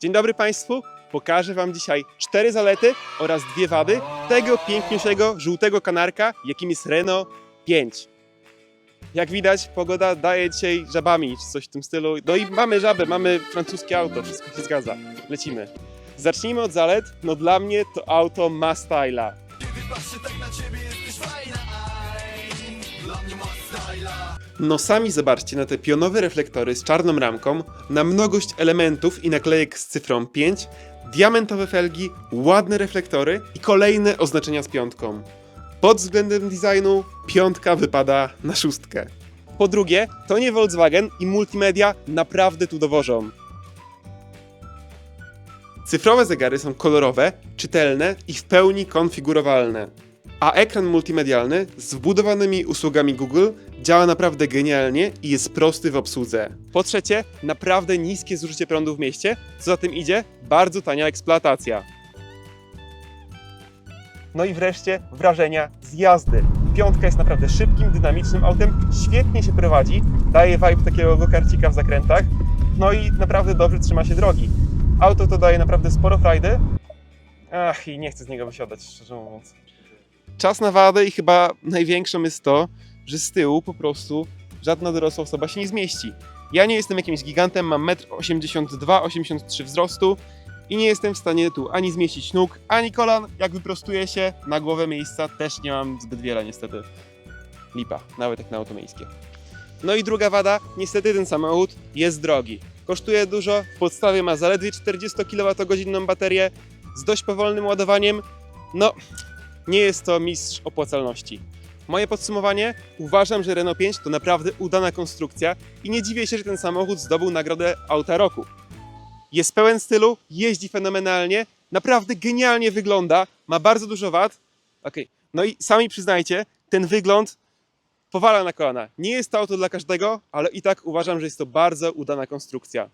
Dzień dobry Państwu. Pokażę Wam dzisiaj cztery zalety oraz dwie wady tego piękniejszego żółtego kanarka, jakim jest Renault 5. Jak widać, pogoda daje dzisiaj żabami, czy coś w tym stylu. No i mamy żabę, mamy francuskie auto, wszystko się zgadza. Lecimy. Zacznijmy od zalet. No dla mnie to auto ma styla. No sami zobaczcie na te pionowe reflektory z czarną ramką, na mnogość elementów i naklejek z cyfrą 5, diamentowe felgi, ładne reflektory i kolejne oznaczenia z piątką. Pod względem designu piątka wypada na szóstkę. Po drugie, to nie Volkswagen i multimedia naprawdę tu dowożą. Cyfrowe zegary są kolorowe, czytelne i w pełni konfigurowalne. A ekran multimedialny z wbudowanymi usługami Google działa naprawdę genialnie i jest prosty w obsłudze. Po trzecie, naprawdę niskie zużycie prądu w mieście, co za tym idzie, bardzo tania eksploatacja. No i wreszcie wrażenia z jazdy. Piątka jest naprawdę szybkim, dynamicznym autem, świetnie się prowadzi, daje vibe takiego gokarcika w zakrętach, no i naprawdę dobrze trzyma się drogi. Auto to daje naprawdę sporo frajdy. Ach, i nie chcę z niego wysiadać, szczerze mówiąc. Czas na wadę i chyba największą jest to, że z tyłu po prostu żadna dorosła osoba się nie zmieści. Ja nie jestem jakimś gigantem, mam 1,82-83 wzrostu i nie jestem w stanie tu ani zmieścić nóg, ani kolan. Jak wyprostuję się, na głowę miejsca też nie mam zbyt wiele niestety. Lipa, nawet jak na auto miejskie. No i druga wada, niestety ten samochód jest drogi. Kosztuje dużo, w podstawie ma zaledwie 40 kWh baterię z dość powolnym ładowaniem. No, nie jest to mistrz opłacalności. Moje podsumowanie: uważam, że Renault 5 to naprawdę udana konstrukcja i nie dziwię się, że ten samochód zdobył nagrodę Auta Roku. Jest pełen stylu, jeździ fenomenalnie, naprawdę genialnie wygląda, ma bardzo dużo wad. Okej, no i sami przyznajcie, ten wygląd powala na kolana. Nie jest to auto dla każdego, ale i tak uważam, że jest to bardzo udana konstrukcja.